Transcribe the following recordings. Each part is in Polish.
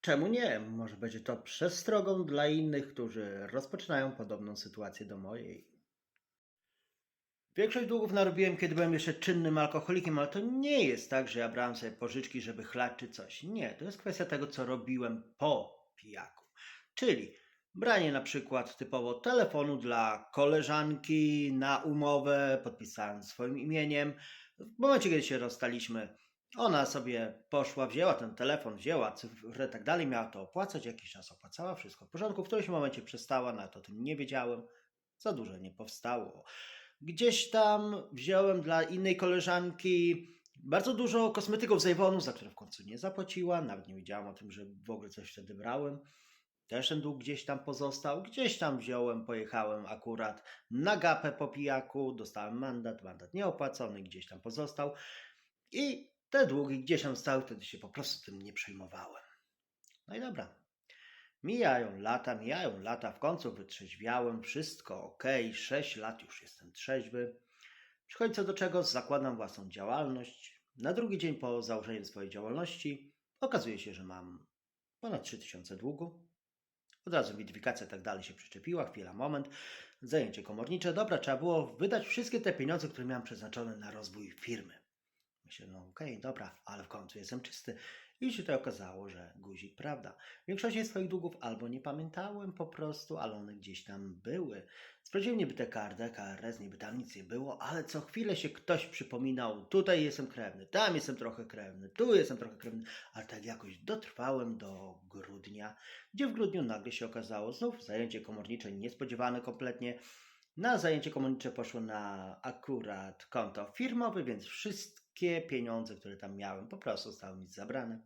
Czemu nie? Może będzie to przestrogą dla innych, którzy rozpoczynają podobną sytuację do mojej. Większość długów narobiłem, kiedy byłem jeszcze czynnym alkoholikiem, ale to nie jest tak, że ja brałem sobie pożyczki, żeby chlać czy coś. Nie, to jest kwestia tego, co robiłem po pijaku. Czyli branie na przykład typowo telefonu dla koleżanki na umowę, podpisałem swoim imieniem. W momencie, kiedy się rozstaliśmy, ona sobie poszła, wzięła ten telefon, wzięła cyfrę tak dalej, miała to opłacać, jakiś czas opłacała, wszystko w porządku. W którymś momencie przestała, nawet o tym nie wiedziałem, za dużo nie powstało. Gdzieś tam wziąłem dla innej koleżanki bardzo dużo kosmetyków z Avonu, za które w końcu nie zapłaciła, nawet nie wiedziałam o tym, że w ogóle coś wtedy brałem. Też ten dług gdzieś tam pozostał, gdzieś tam wziąłem, pojechałem akurat na gapę po pijaku, dostałem mandat, mandat nieopłacony, gdzieś tam pozostał i te długi gdzieś tam stały, wtedy się po prostu tym nie przejmowałem. No i dobra. Mijają lata, mijają lata, w końcu wytrzeźwiałem, wszystko ok, 6 lat już jestem trzeźwy. Przychodzi co do czego, zakładam własną działalność. Na drugi dzień po założeniu swojej działalności okazuje się, że mam ponad 3000 długu. Od razu identyfikacja tak dalej się przyczepiła, chwila, moment. Zajęcie komornicze. Dobra, trzeba było wydać wszystkie te pieniądze, które miałem przeznaczone na rozwój firmy. Myślę, no okej, dobra, ale w końcu jestem czysty. I się to okazało, że guzik, prawda. Większości swoich długów albo nie pamiętałem po prostu, ale one gdzieś tam były. Sprawdziłem niby tę kartę, KRS, niby tam nic nie było, ale co chwilę się ktoś przypominał, tutaj jestem krewny, tam jestem trochę krewny, tu jestem trochę krewny, ale tak jakoś dotrwałem do grudnia, gdzie w grudniu nagle się okazało znów zajęcie komornicze niespodziewane kompletnie. Na zajęcie komornicze poszło na akurat konto firmowe, więc wszystkie pieniądze, które tam miałem, po prostu zostały mi zabrane.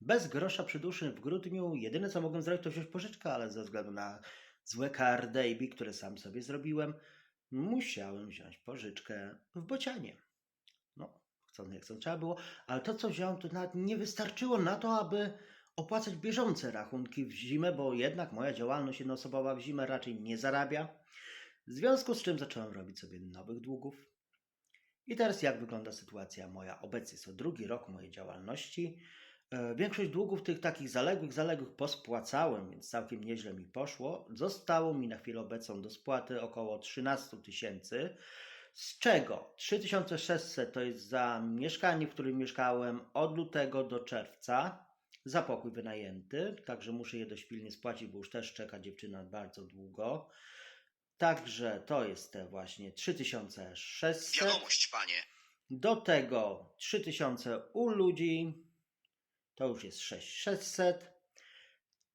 Bez grosza przy duszy w grudniu jedyne co mogłem zrobić to wziąć pożyczkę, ale ze względu na złe KRDB, które sam sobie zrobiłem, musiałem wziąć pożyczkę w bocianie. No, chcąc nie chcąc trzeba było, ale to co wziąłem to nawet nie wystarczyło na to, aby opłacać bieżące rachunki w zimę, bo jednak moja działalność jednoosobowa w zimę raczej nie zarabia. W związku z czym zacząłem robić sobie nowych długów. I teraz jak wygląda sytuacja moja obecnie? Jest to drugi rok mojej działalności. E, Większość długów tych takich zaległych, zaległych pospłacałem, więc całkiem nieźle mi poszło. Zostało mi na chwilę obecną do spłaty około 13 tysięcy, z czego 3600 to jest za mieszkanie, w którym mieszkałem od lutego do czerwca, za pokój wynajęty, także muszę je dość pilnie spłacić, bo już też czeka dziewczyna bardzo długo. Także to jest te właśnie 3600. Wiadomość, panie. Do tego 3000 u ludzi, to już jest 6600.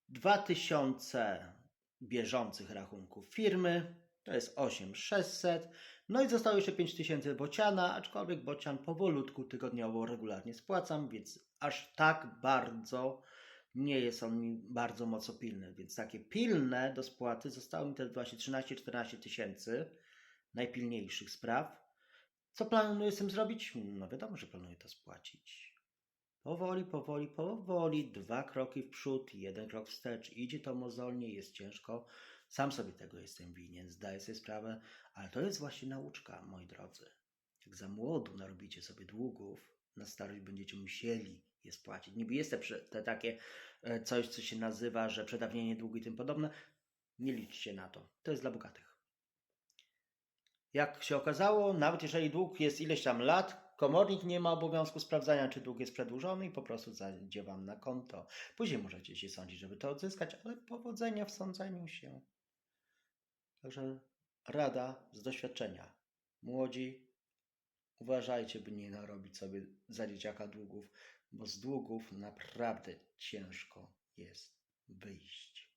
2000 bieżących rachunków firmy, to jest 8600. No i zostało jeszcze 5000 bociana, aczkolwiek bocian powolutku, tygodniowo, regularnie spłacam, więc aż tak bardzo nie jest on mi bardzo mocno pilny. Więc takie pilne do spłaty zostało mi te właśnie 13-14 tysięcy najpilniejszych spraw. Co planuję z tym zrobić? No wiadomo, że planuję to spłacić. Powoli, powoli, powoli, dwa kroki w przód, jeden krok wstecz. Idzie to mozolnie, jest ciężko. Sam sobie tego jestem winien, zdaję sobie sprawę, ale to jest właśnie nauczka, moi drodzy. Jak za młodu narobicie sobie długów, na starość będziecie musieli je spłacić. Niby jest te, te takie e, coś, co się nazywa, że przedawnienie długu i tym podobne. Nie liczcie na to. To jest dla bogatych. Jak się okazało, nawet jeżeli dług jest ileś tam lat, komornik nie ma obowiązku sprawdzania, czy dług jest przedłużony i po prostu zajdzie wam na konto. Później możecie się sądzić, żeby to odzyskać, ale powodzenia w sądzeniu się. Także rada z doświadczenia. Młodzi, uważajcie, by nie narobić sobie za dzieciaka długów, bo z długów naprawdę ciężko jest wyjść.